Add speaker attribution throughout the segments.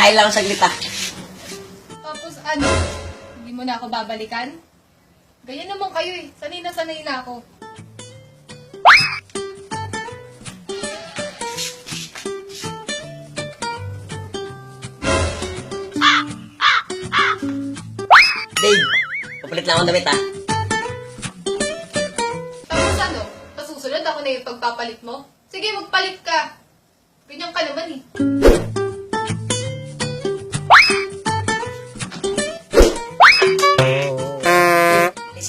Speaker 1: Ay lang saglit ah.
Speaker 2: Tapos ano, hindi mo na ako babalikan? Ganyan naman kayo eh. Sanay na sanay na ako.
Speaker 1: Dave, papalit lang akong damit ah.
Speaker 2: Tapos ano, sa susunod ako na yung pagpapalit mo? Sige, magpalit ka. Ganyan ka naman eh.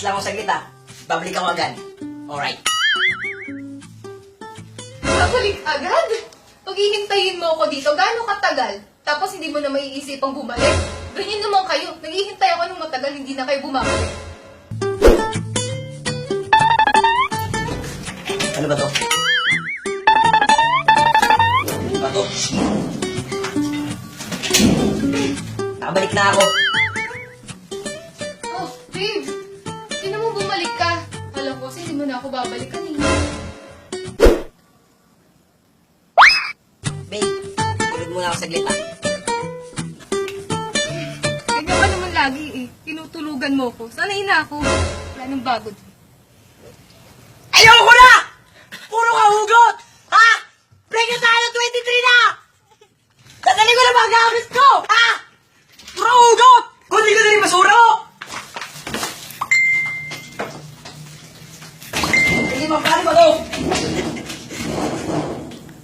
Speaker 1: Is lang ako saglit ah. Babalik ako agad. Alright.
Speaker 2: Babalik agad? Pag hihintayin mo ako dito, gaano katagal? Tapos hindi mo na maiisipang bumalik? Ganyan naman kayo. Naghihintay ako ng matagal, hindi na kayo bumabalik.
Speaker 1: Ano ba to? Ano ba to? Nakabalik na ako.
Speaker 2: Alam ko kasi hindi mo na ako babalikan eh.
Speaker 1: Babe, tulog muna ako saglit ah.
Speaker 2: Ganyan ka naman lagi eh. Tinutulugan mo ko. Sanay na ako. Wala nang bago.
Speaker 1: Ayoko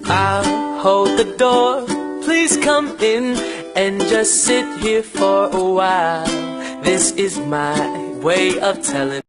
Speaker 3: I'll hold the door. Please come in and just sit here for a while. This is my way of telling.